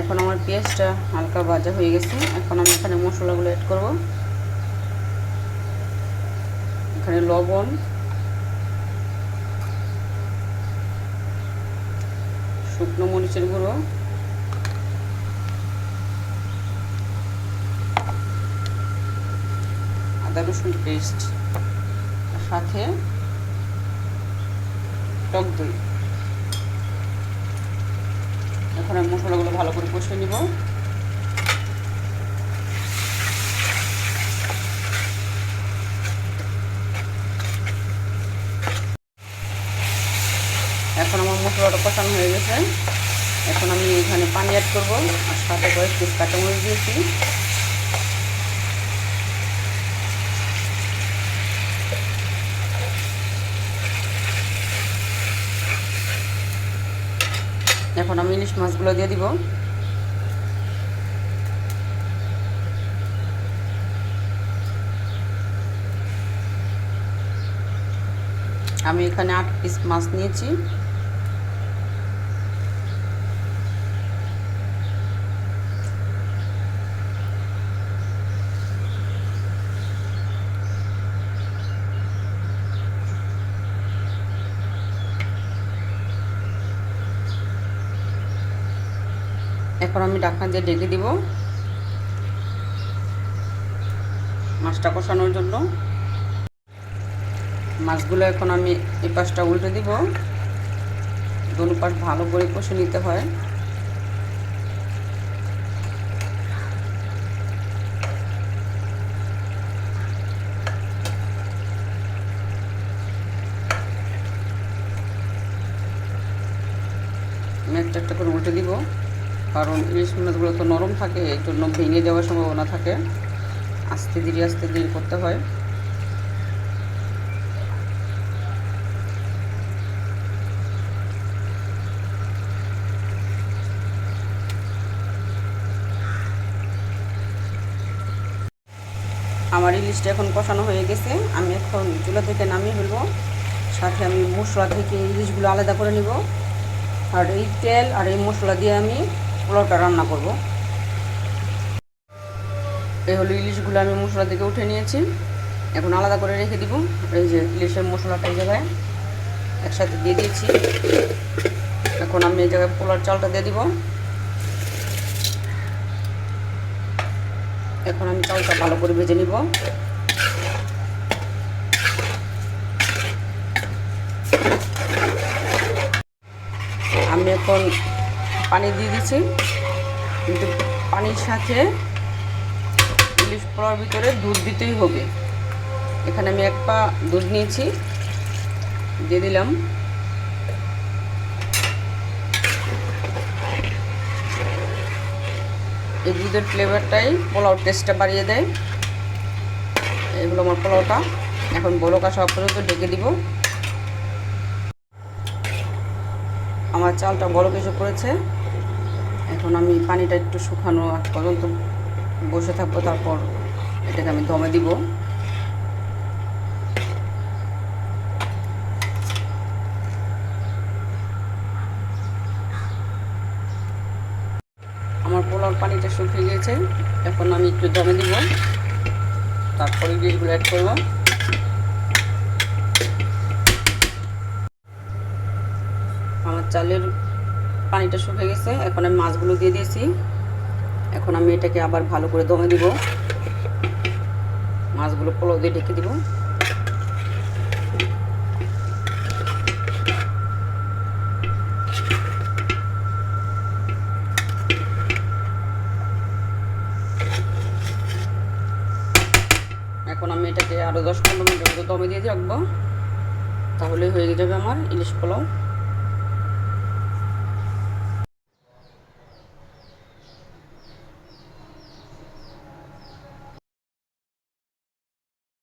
এখন আমার পেঁয়াজটা হালকা ভাজা হয়ে গেছে। এখন আমি এখানে মশলাগুলো অ্যাড করব। এখানে লবণ, শুকনো মরিচের গুঁড়ো, আদা রসুন পেস্ট সাথে টক দই। এখন আমি মশলাগুলো ভালো করে কষে নিব। এখন আমার মশলাটা কষানো হয়ে গেছে। এখন আমি এখানে পানি অ্যাড করব, আর সাথে কয়েক পিস কাঁচামরিচ দিয়েছি। এখন আমি ইলিশ মাছগুলো দিয়ে দিব। আমি এখানে আট পিস মাছ নিয়েছি। এখন আমি ঢাকনা দিয়ে ঢেকে দিব। মাছটা কষানোর জন্য। মাছগুলো এখন আমি এই পাশটা উল্টে দিব। দোনো পাশ ভালো করে কষে নিতে হয়। একটা একটা করে উল্টে দিব। কারণ ইলিশ মাছগুলো তো নরম থাকে, এই জন্য ভেঙে যাওয়ার সম্ভাবনা থাকে। আস্তে ধীরে আস্তে ধীরে করতে হয়। আমার ইলিশটা এখন কষানো হয়ে গেছে। আমি এখন চুলা থেকে নামিয়ে ফেলব। সাথে আমি মশলা থেকে ইলিশগুলো আলাদা করে নিব। আর এই তেল আর এই মশলা দিয়ে আমি পোলাওটা রান্না করব। এই হলো ইলিশগুলো আমি মশলা থেকে উঠে নিয়েছি। এখন আলাদা করে রেখে দিব। এই যে ইলিশের মশলাটা এই জায়গায় একসাথে দিয়ে দিয়েছি। এখন আমি এই জায়গায় পোলার চালটা দিয়ে দিব। এখন আমি চালটা ভালো করে ভেজে নিব। আমি এখন পানি দিয়ে দিচ্ছি। কিন্তু পানির সাথে ইলিশ পোলার ভিতরে দুধ দিতেই হবে। এখানে আমি এক পা দুধ নিয়েছি। দিয়ে দিলাম। এই দুধের ফ্লেভারটাই পোলাও টেস্টটা বাড়িয়ে দেয়। এগুলো আমার পোলাওটা। এখন বড় কাশা পর্যন্ত ডেকে দিব। আমার চালটা বড় কিছু করেছে। এখন আমি পানিটা একটু শুকানো আগ পর্যন্ত বসে থাকব, তারপর এটাকে আমি দমে দিব। আমার পোলার পানিটা শুকিয়ে গিয়েছে এখন আমি একটু দমে দিব। তারপরে ইলিশগুলো অ্যাড করব আমার চালের পানিটা শুকিয়ে গেছে। এখন আমি মাছগুলো দিয়ে দিয়েছি। এখন আমি এটাকে আবার ভালো করে দমে দিব। মাছগুলো পোলাও দিয়ে ঢেকে দিব। এখন আমি এটাকে আরও দশ পনেরো মিনিটের মতো দমে দিয়ে রাখব। তাহলে হয়ে যাবে আমার ইলিশ পোলাও।